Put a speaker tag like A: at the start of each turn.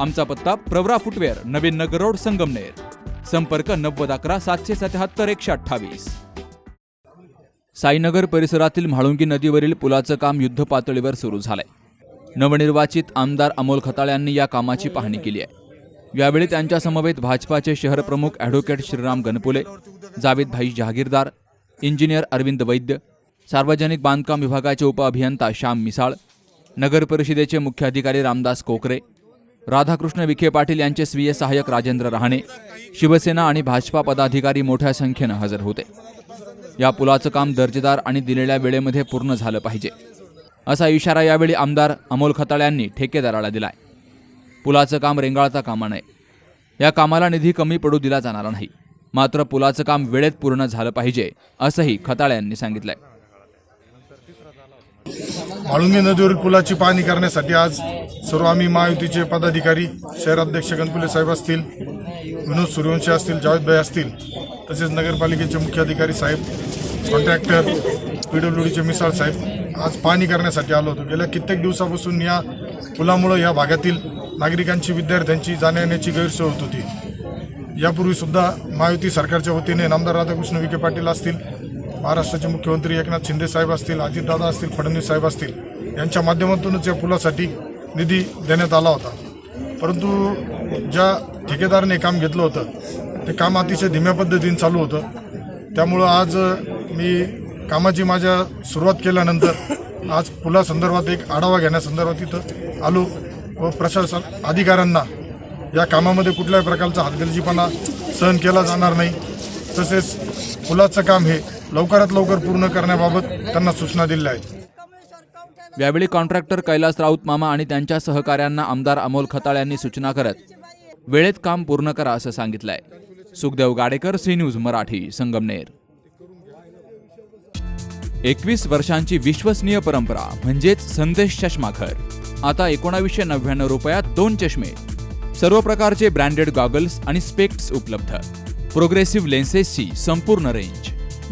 A: आमचा पत्ता प्रवरा फुटवेअर नवीन नगर रोड संगमनेर. संपर्क नव्वद अकरा सातशे सत्याहत्तर एकशे अठ्ठावीस. साईनगर परिसरातील म्हाळुंगी नदीवरील पुलाचं काम युद्धपातळीवर सुरू झालंय. नवनिर्वाचित आमदार अमोल खताळ यांनी या कामाची पाहणी केली आहे. यावेळी त्यांच्या समवेत भाजपाचे शहर प्रमुख ॲडव्होकेट श्रीराम गणपुले जावेद भाई जहागीरदार इंजिनियर अरविंद वैद्य सार्वजनिक बांधकाम विभागाचे उपअभियंता श्याम मिसाळ नगर परिषदेचे मुख्याधिकारी रामदास कोकरे राधाकृष्ण विखे पाटील यांचे स्वीय सहाय्यक राजेंद्र रहाणे शिवसेना आणि भाजपा पदाधिकारी मोठ्या संख्येनं हजर होते. या पुलाचं काम दर्जेदार आणि दिलेल्या वेळेमध्ये पूर्ण झालं पाहिजे. असा इशारा यावेळी आमदार अमोल खताळ यांनी ठेकेदाराला दिलाय. पुलाचं काम रेंगाळता कामा नये. या कामाला निधी कमी पडू दिला जाणार नाही. मात्र पुलाचं काम वेळेत पूर्ण झालं पाहिजे असंही खताळ यांनी सांगितलंय.
B: म्हाळुंगे नदीवरील पुलाची पाहणी करण्यासाठी आज सर्व आम्ही महायुतीचे पदाधिकारी शहराध्यक्ष गणपुले साहेब असतील विनोद सूर्यवंशी असतील जावेदभाई असतील तसेच नगरपालिकेचे मुख्य अधिकारी साहेब कॉन्ट्रॅक्टर पी डब्ल्यू डीचे मिसाळ साहेब आज पाहणी करण्यासाठी आलो होतो. गेल्या कित्येक दिवसापासून या पुलामुळं या भागातील नागरिकांची विद्यार्थ्यांची जाण्यायेण्याची गैरसोय होत होती. यापूर्वीसुद्धा महायुती सरकारच्या वतीने नामदार राधाकृष्ण विखे पाटील असतील महाराष्ट्राचे मुख्यमंत्री एकनाथ शिंदे साहेब असतील अजितदादा असतील फडणवीस साहेब असतील यांच्या माध्यमातूनच या पुलासाठी निधी देण्यात आला होता. परंतु ज्या ठेकेदाराने काम घेतलं होतं ते काम अतिशय धीम्या पद्धतीने चालू होतं. त्यामुळं आज मी कामाची माझ्या सुरुवात केल्यानंतर आज पुलासंदर्भात एक आढावा घेण्यासंदर्भात इथं आलो व प्रशासन अधिकाऱ्यांना या कामामध्ये कुठल्याही प्रकारचा हातगर्जीपणा सहन केला जाणार नाही. तसेच पुलाचं काम हे लवकरात लवकर पूर्ण करण्याबाबत त्यांना सूचना दिल्या आहेत.
A: यावेळी कॉन्ट्रॅक्टर कैलास राऊत मामा आणि त्यांच्या सहकाऱ्यांना आमदार अमोल खताळ यांनी सूचना करत वेळेत काम पूर्ण करा असं सांगितलंय. Sukhdev Gadekar C news Marathi Sangamner. एकवीस वर्षांची विश्वसनीय परंपरा म्हणजेच संदेश चष्माघर. आता एकोणावीसशे नव्याण्णव रुपयात दोन चष्मे. सर्व प्रकारचे ब्रँडेड गॉगल्स आणि स्पेक्ट्स उपलब्ध. प्रोग्रेसिव्ह लेन्सेसची संपूर्ण रेंज.